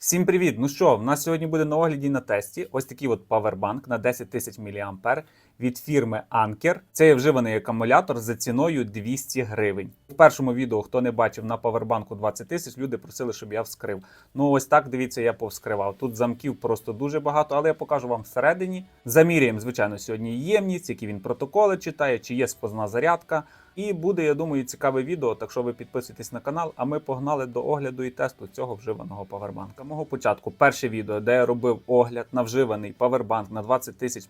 Всім привіт! Ну що, в нас сьогодні буде на огляді на тесті ось такий от павербанк на 10 тисяч мА від фірми Anker. Це є вживаний акумулятор за ціною 200 гривень. В першому відео, хто не бачив на павербанку 20 тисяч, люди просили, щоб я вскрив. Ну ось так дивіться, я повскривав. Тут замків просто дуже багато, але я покажу вам всередині. Заміряємо, звичайно, сьогодні ємність, які він протоколи читає, чи є сквозна зарядка. І буде, я думаю, цікаве відео. Так що ви підписуйтесь на канал, а ми погнали до огляду і тесту цього вживаного павербанка. Мого початку перше відео, де я робив огляд на вживаний павербанк на 20 тисяч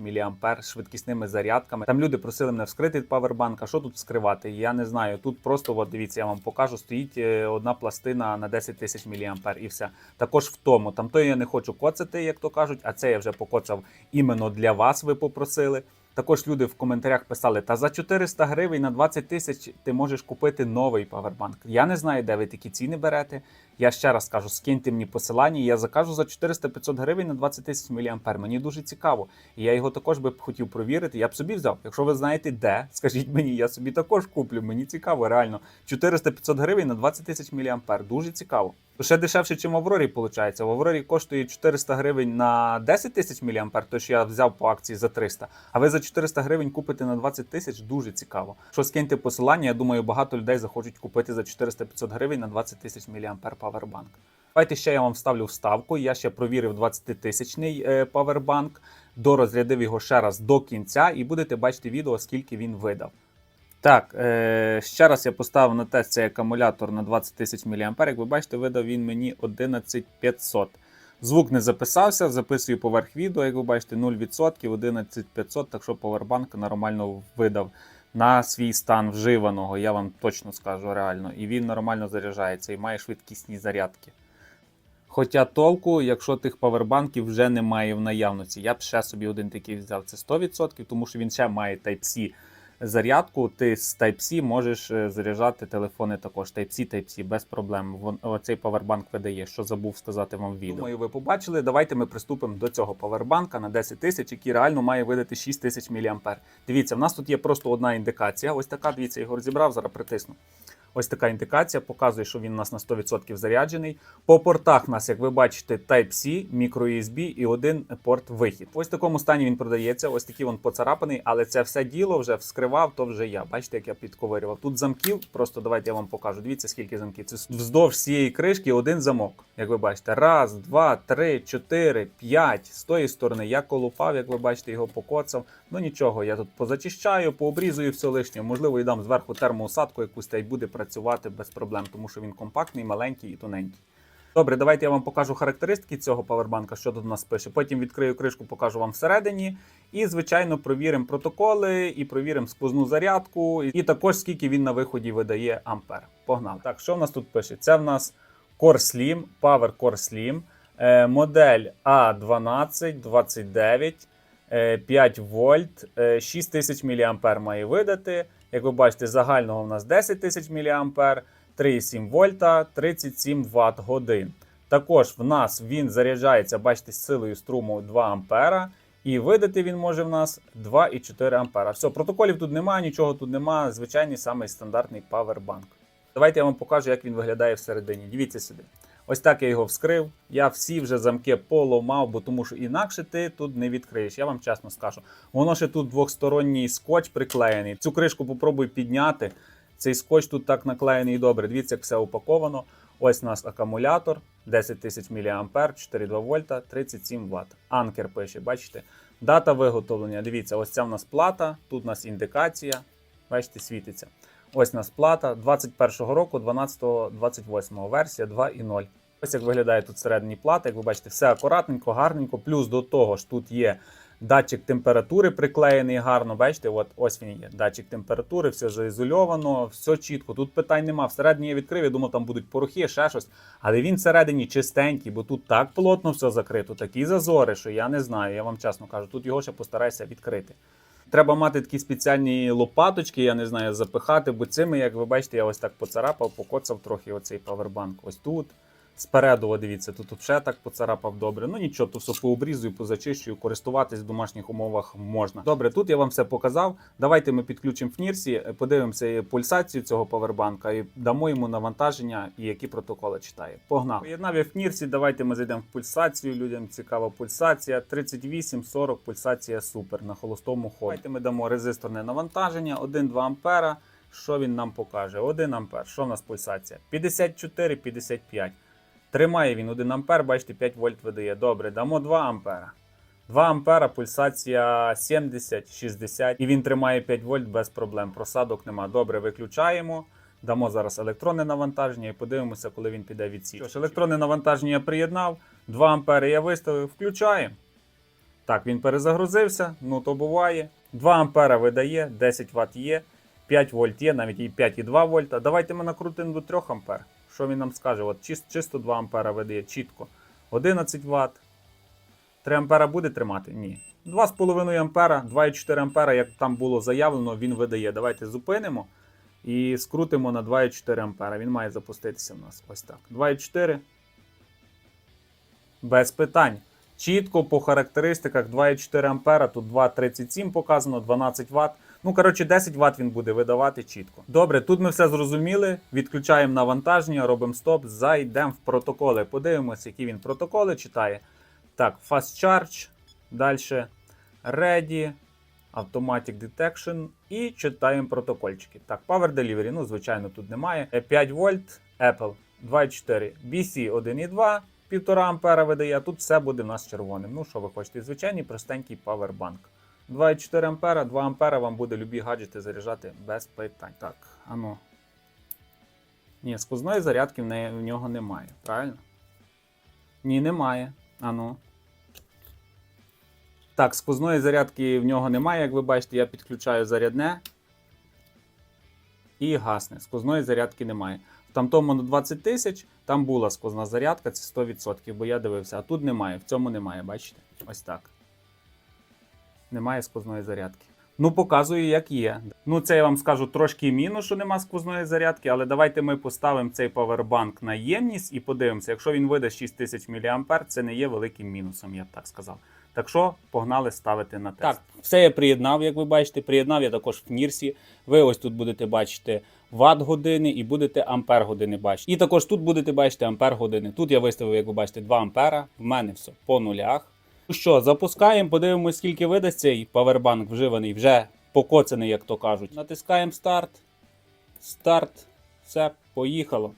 з швидкісними зарядками. Там люди просили мене вскрити павербанк. А що тут вскривати? Я не знаю. Тут просто от дивіться, я вам покажу. Стоїть е, одна пластина на 10 тисяч мА і все. Також в тому. Там то я не хочу коцати, як то кажуть, а це я вже покоцав іменно для вас. Ви попросили. Також люди в коментарях писали: та за 400 гривень на 20 тисяч ти можеш купити новий павербанк. Я не знаю, де ви такі ціни берете. Я ще раз кажу, скиньте мені посилання. Я закажу за 400-500 гривень на 20 тисяч мА. Мені дуже цікаво. І я його також би хотів провірити. Я б собі взяв. Якщо ви знаєте де, скажіть мені, я собі також куплю. Мені цікаво, реально. 400-500 гривень на 20 тисяч мА. Дуже цікаво. Ще дешевше, ніж в Аврорі, виходить. В Аврорі коштує 400 гривень на 10 тисяч мА, то що я взяв по акції за 300. А ви за 400 гривень купите на 20 тисяч, дуже цікаво. Що скиньте посилання, я думаю, багато людей захочуть купити за 400-500 гривень на 20 тисяч мА павербанк. Давайте ще я вам вставлю вставку. Я ще провірив 20-тисячний е, павербанк, дорозрядив його ще раз до кінця, і будете бачити відео, скільки він видав. Так, е, ще раз я поставив на тест цей акумулятор на 20 тисяч мА. Як ви бачите, видав він мені 11500. Звук не записався, записую поверх відео, як ви бачите, 0%, 11500, так що повербанк нормально видав на свій стан вживаного, я вам точно скажу реально. І він нормально заряджається і має швидкісні зарядки. Хоча толку, якщо тих павербанків вже немає в наявності, я б ще собі один такий взяв. Це 100%, тому що він ще має Type-C зарядку. Ти з Type-C можеш е, заряджати телефони також. Type-C, Type-C, без проблем. Вон, оцей павербанк видає, що забув сказати вам відео. Думаю, ви побачили. Давайте ми приступимо до цього павербанка на 10 тисяч, який реально має видати 6 тисяч мА. Дивіться, в нас тут є просто одна індикація. Ось така, дивіться, його розібрав, зараз притисну. Ось така індикація показує, що він у нас на 100% заряджений. По портах у нас, як ви бачите, Type-C, microUSB і один порт вихід. Ось в такому стані він продається. Ось такий він поцарапаний, але це все діло вже вскривав, то вже я. Бачите, як я підковирював. Тут замків, просто давайте я вам покажу. Дивіться, скільки замків. Це вздовж цієї кришки один замок. Як ви бачите, раз, два, три, чотири, п'ять. З тої сторони я колупав, як ви бачите, його покоцав. Ну нічого, я тут позачищаю, пообрізую все лишнє. Можливо, і дам зверху термоусадку якусь та й буде працювати без проблем, тому що він компактний, маленький і тоненький. Добре, давайте я вам покажу характеристики цього павербанка, що у нас пише. Потім відкрию кришку, покажу вам всередині. І, звичайно, провіримо протоколи і провіримо сквозну зарядку, і також скільки він на виході видає ампер. Погнали. Так, що в нас тут пише? Це в нас Core Slim, Power Core Slim, е, модель A1229. 5 вольт, 6 тисяч мА має видати. Як ви бачите, загального у нас 10 тисяч мА, 3,7 вольта, 37 Вт годин. Також в нас він заряджається, бачите, з силою струму 2 ампера. І видати він може в нас 2,4 ампера. Все, протоколів тут немає, нічого тут немає. Звичайний самий стандартний павербанк. Давайте я вам покажу, як він виглядає всередині. Дивіться сюди. Ось так я його вскрив. Я всі вже замки поломав, бо тому що інакше ти тут не відкриєш. Я вам чесно скажу. Воно ще тут двохсторонній скотч приклеєний. Цю кришку попробуй підняти. Цей скотч тут так наклеєний добре. Дивіться, як все упаковано. Ось у нас акумулятор 10 тисяч мА, 4,2 вольта, 37 Вт. Анкер пише, бачите? Дата виготовлення. Дивіться, ось ця в нас плата, тут у нас індикація. Бачите, світиться. Ось у нас плата 21-го року, 12-28 версія 2.0. Ось як виглядає тут всередині плата. Як ви бачите, все акуратненько, гарненько. Плюс до того ж тут є датчик температури приклеєний гарно. Бачите, от ось він є. Датчик температури, все заізольовано, все чітко. Тут питань нема. Всередині я відкрив, я думав, там будуть порохи, ще щось. Але він всередині чистенький, бо тут так плотно все закрито, такі зазори, що я не знаю. Я вам чесно кажу, тут його ще постарайся відкрити. Треба мати такі спеціальні лопаточки, я не знаю, запихати, бо цими, як ви бачите, я ось так поцарапав, покоцав трохи оцей павербанк. Ось тут. Спереду, дивіться, тут взагалі так поцарапав добре. Ну нічого, то все пообрізую, позачищую, користуватись в домашніх умовах можна. Добре, тут я вам все показав. Давайте ми підключимо фнірсі, подивимося пульсацію цього павербанка і дамо йому навантаження і які протоколи читає. Погнав. Поєднав я фнірсі, давайте ми зайдемо в пульсацію. Людям цікава пульсація. 38-40, пульсація супер на холостому ході. Давайте ми дамо резисторне навантаження, 1-2 ампера. Що він нам покаже? 1 ампер. Що в нас пульсація? 54-55. Тримає він 1 ампер, бачите, 5 вольт видає. Добре, дамо 2 ампера. 2 ампера, пульсація 70-60. І він тримає 5 вольт без проблем. Просадок нема. Добре, виключаємо. Дамо зараз електронне навантаження і подивимося, коли він піде від Що ж, електронне навантаження я приєднав. 2 ампери я виставив, включаємо. Так, він перезагрузився, ну то буває. 2 ампера видає, 10 Вт є, 5 вольт є, навіть і 5,2 вольта. Давайте ми накрутимо до 3 ампер. Що він нам скаже? От чис- чисто 2 ампера видає, чітко. 11 Вт. 3 ампера буде тримати? Ні. 2,5 ампера, 2,4 ампера, як там було заявлено, він видає. Давайте зупинимо і скрутимо на 2,4 ампера. Він має запуститися в нас. Ось так. 2,4. Без питань. Чітко по характеристиках 2,4 ампера, тут 2,37 показано, 12 Вт. Ну, коротше, 10 Вт він буде видавати чітко. Добре, тут ми все зрозуміли. Відключаємо навантаження, робимо стоп, зайдемо в протоколи. Подивимося, які він протоколи читає. Так, Fast Charge, далі Ready, Automatic Detection і читаємо протокольчики. Так, Power Delivery, ну, звичайно, тут немає. Е, 5 вольт, Apple 2,4, BC 1,2, 1,5 ампера видає, а тут все буде в нас червоним. Ну, що ви хочете? Звичайний простенький павербанк. 2,4 ампера, 2 ампера вам буде любі гаджети заряджати без питань. Так, ану. Ні, сквозної зарядки в, неї, в нього немає, правильно? Ні, немає. Ану. Так, сквозної зарядки в нього немає, як ви бачите, я підключаю зарядне і гасне. Сквозної зарядки немає. В тамтому на 20 тисяч там була сквозна зарядка, це 100%, бо я дивився, а тут немає, в цьому немає, бачите? Ось так. Немає сквозної зарядки. Ну, показую, як є. Ну, це я вам скажу трошки мінус, що нема сквозної зарядки, але давайте ми поставимо цей павербанк на ємність і подивимося, якщо він видасть 6000 мА, це не є великим мінусом, я б так сказав. Так що погнали ставити на тест. Так, все я приєднав, як ви бачите. Приєднав я також в Нірсі. Ви ось тут будете бачити ватт години і будете ампер години бачити. І також тут будете бачити ампер години. Тут я виставив, як ви бачите, 2 ампера. В мене все по нулях. Ну що, запускаємо, подивимось, скільки видасть цей павербанк вживаний, вже покоцаний, як то кажуть. Натискаємо старт. Старт. Все, поїхало.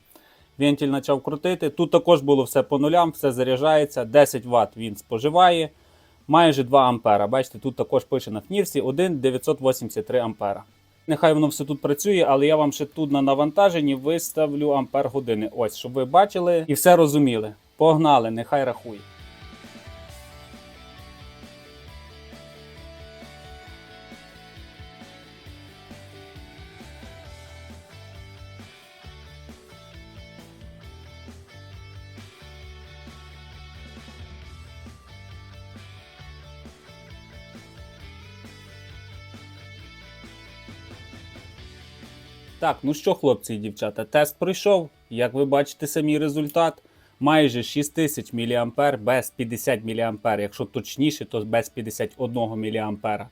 Вентиль почав крутити. Тут також було все по нулям, все заряджається. 10 Вт він споживає. Майже 2 ампера. Бачите, тут також пише на фнірсі 1,983 ампера. Нехай воно все тут працює, але я вам ще тут на навантаженні виставлю ампер години. Ось, щоб ви бачили і все розуміли. Погнали, нехай рахує. Так, ну що, хлопці і дівчата, тест пройшов. Як ви бачите, самий результат. Майже 6000 мА без 50 мА. Якщо точніше, то без 51 мА.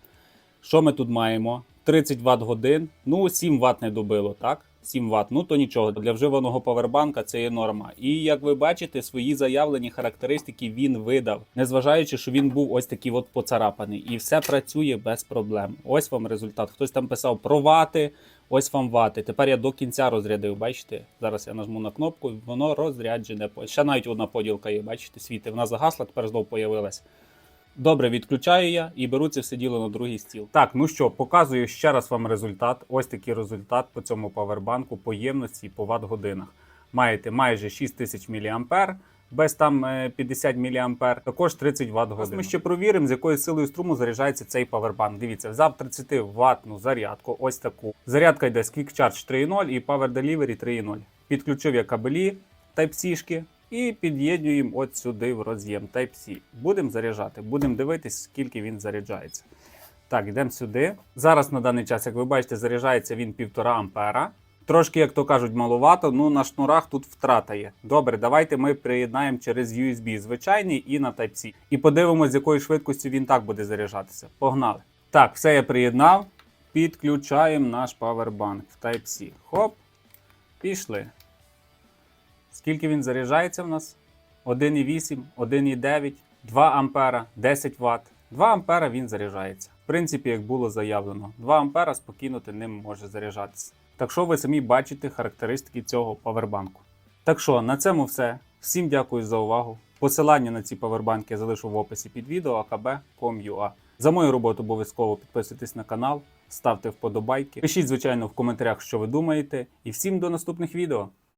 Що ми тут маємо? 30 Вт годин. Ну, 7 Вт не добило, так? 7 Вт. Ну то нічого. Для вживаного павербанка це є норма. І як ви бачите, свої заявлені характеристики він видав, незважаючи, що він був ось такий от поцарапаний. І все працює без проблем. Ось вам результат. Хтось там писав про вати. Ось вам вати. Тепер я до кінця розрядив. Бачите? Зараз я нажму на кнопку, воно розряджене. Ще навіть одна поділка є. Бачите, світи. Вона загасла, тепер знов появилась. Добре, відключаю я і беру це все діло на другий стіл. Так, ну що, показую ще раз вам результат. Ось такий результат по цьому павербанку по ємності і по ватт-годинах. Маєте майже 6000 мА, без там е, 50 мА, також 30 Вт годин. Ми ще провіримо, з якою силою струму заряджається цей павербанк. Дивіться, взяв 30 ватну зарядку, ось таку. Зарядка йде з Quick Charge 3.0 і Power Delivery 3.0. Підключив я кабелі Type-C-шки і під'єднуємо от сюди в роз'єм Type-C. Будемо заряджати, будемо дивитись, скільки він заряджається. Так, йдемо сюди. Зараз на даний час, як ви бачите, заряджається він 1,5 ампера. Трошки, як то кажуть, малувато, ну на шнурах тут втрата є. Добре, давайте ми приєднаємо через USB звичайний і на Type-C. І подивимося, з якою швидкістю він так буде заряджатися. Погнали. Так, все я приєднав. Підключаємо наш павербанк в Type-C. Хоп. Пішли. Скільки він заряджається в нас? 1,8, 1,9, 2 ампера, 10 Вт. 2 ампера він заряджається. В принципі, як було заявлено, 2 ампера спокійно ти ним може заряджатися. Так що ви самі бачите характеристики цього павербанку. Так що на цьому все. Всім дякую за увагу. Посилання на ці павербанки я залишу в описі під відео akb.com.ua. За мою роботу обов'язково підписуйтесь на канал, ставте вподобайки. Пишіть, звичайно, в коментарях, що ви думаєте. І всім до наступних відео.